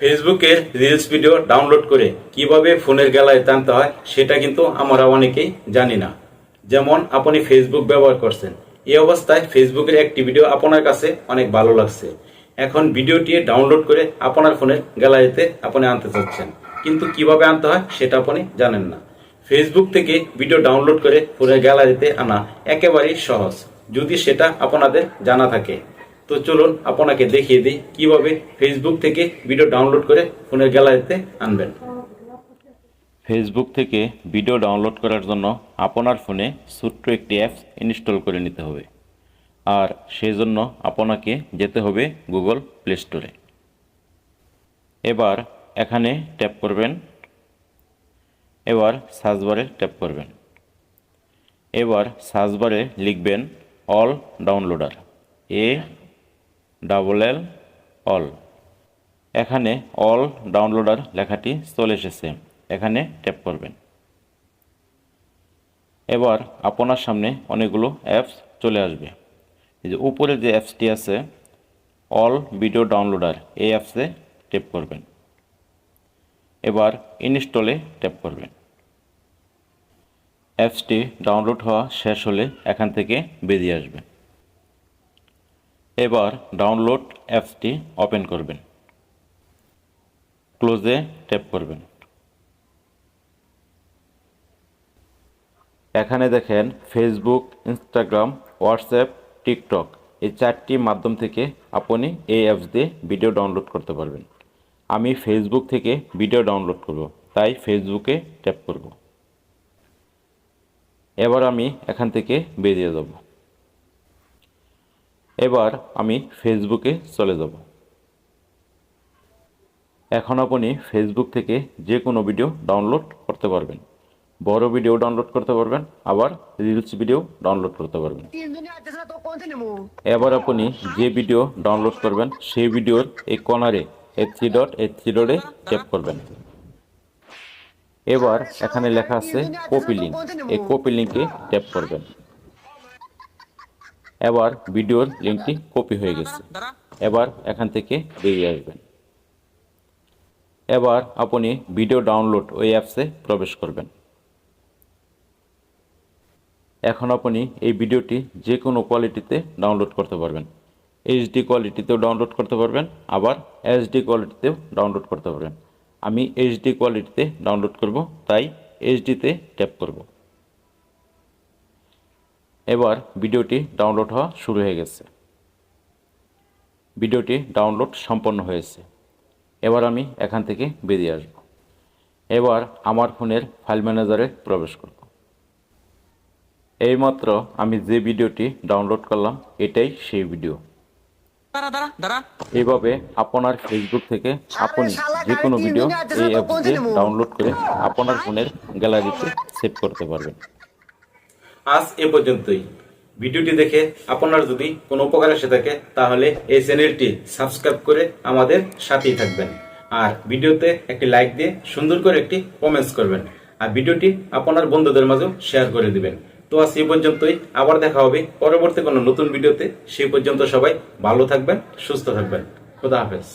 ফেসবুকে reels video download করে কীভাবে ফোনের গেলায় টানতে হয়, সেটা কিন্তু আমরা অনেকেই জানি না। যেমন আপনি ফেসবুক ব্যবহার করছেন, এই অবস্থায় ফেসবুকের একটি ভিডিও আপনার কাছে অনেক ভালো লাগছে। এখন ভিডিওটি ডাউনলোড করে আপনার ফোনের গ্যালারিতে আপনি আনতে চাচ্ছেন। কিন্তু কীভাবে আনতে হয়, সেটা আপনি জানেন না। ফেসবুক থেকে ভিডিও ডাউনলোড করে ফোনের গ্যালারিতে আনা একেবারেই সহজ, যদি সেটা আপনাদের জানা থাকে। তো চলুন আপনাকে দেখিয়ে দিই কীভাবে ফেসবুক থেকে ভিডিও ডাউনলোড করে ফোনের গ্যালারিতে আনবেন। ফেসবুক থেকে ভিডিও ডাউনলোড করার জন্য আপনার ফোনে ছোট্ট একটি অ্যাপস ইনস্টল করে নিতে হবে। আর সেই জন্য আপনাকে যেতে হবে গুগল প্লে স্টোরে এবার এখানে ট্যাপ করবেন। এবার সার্চ বারে ট্যাপ করবেন। এবার সার্চ বারে লিখবেন all downloader A double L all এখানে অল ডাউনলোডার লেখাটি চলে এসেছে। এখানে ট্যাপ করবেন। এবার আপনার সামনে অনেকগুলো অ্যাপস চলে আসবে। এই যে উপরে যে অ্যাপসটি আছে অল ভিডিও ডাউনলোডার এই অ্যাপসে ট্যাপ করবেন। এবার ইনস্টলে ট্যাপ করবেন। অ্যাপসটি ডাউনলোড হওয়া শেষ হলে এখান থেকে বেরিয়ে আসবে। এবার ডাউনলোড অ্যাপসটি ওপেন করবেন। ক্লোজে ট্যাপ করবেন। এখানে দেখেন ফেসবুক ইনস্টাগ্রাম হোয়াটসঅ্যাপ টিকটক এই চারটি মাধ্যম থেকে আপনি এই অ্যাপস দিয়ে ভিডিও ডাউনলোড করতে পারবেন। আমি ফেসবুক থেকে ভিডিও ডাউনলোড করব, তাই ফেসবুকে ট্যাপ করব। এবার আমি এখান থেকে বেরিয়ে যাব। এবার আমি ফেসবুকে চলে যাব। এখন আপনি ফেসবুক থেকে যে কোনো ভিডিও ডাউনলোড করতে পারবেন। বড় ভিডিও ডাউনলোড করতে পারবেন, আবার রিলস ভিডিও ডাউনলোড করতে পারবেন। এবার আপনি যে ভিডিও ডাউনলোড করবেন, সেই ভিডিওর এই কর্নারে F three dot F three ডটে চেক করবেন। এবার এখানে লেখা আছে কপি লিঙ্ক এই কপি লিঙ্কে ট্যাপ করবেন। এবার ভিডিওর লিঙ্কটি কপি হয়ে গেছে। এবার এখান থেকে বেরিয়ে আসবেন। এবার আপনি ভিডিও ডাউনলোড ওই অ্যাপসে প্রবেশ করবেন। এখন আপনি এই ভিডিওটি যে কোনো কোয়ালিটিতে ডাউনলোড করতে পারবেন। এইচডি কোয়ালিটিতেও ডাউনলোড করতে পারবেন, আবার এইচডি কোয়ালিটিতেও ডাউনলোড করতে পারবেন। আমি এইচডি কোয়ালিটিতে ডাউনলোড করব, তাই এইচডিতে ট্যাপ করব। এবার ভিডিওটি ডাউনলোড হওয়া শুরু হয়ে গেছে। ভিডিওটি ডাউনলোড সম্পন্ন হয়েছে। এবার আমি এখান থেকে বেরিয়ে আসব। এবার আমার ফোনের ফাইল ম্যানেজারে প্রবেশ করব। এইমাত্র আমি যে ভিডিওটি ডাউনলোড করলাম এটাই সেই ভিডিও। দাঁড়া দাঁড়া দাঁড়া। এইভাবে আপনার ফেসবুক থেকে আপনি যে কোনো ভিডিও এই অ্যাপ ডাউনলোড করে আপনার ফোনের গ্যালারিতে সেভ করতে পারবেন। আজ এ পর্যন্তই। ভিডিওটি দেখে আপনার যদি কোনো উপকার এসে থাকে, তাহলে এই চ্যানেলটি সাবস্ক্রাইব করে আমাদের সাথেই থাকবেন। আর ভিডিওতে একটি লাইক দিয়ে সুন্দর করে একটি কমেন্টস করবেন। আর ভিডিওটি আপনার বন্ধুদের মাঝেও শেয়ার করে দিবেন। তো আজ এই পর্যন্তই, আবার দেখা হবে পরবর্তী কোনো নতুন ভিডিওতে। সেই পর্যন্ত সবাই ভালো থাকবেন, সুস্থ থাকবেন। খোদা হাফেজ।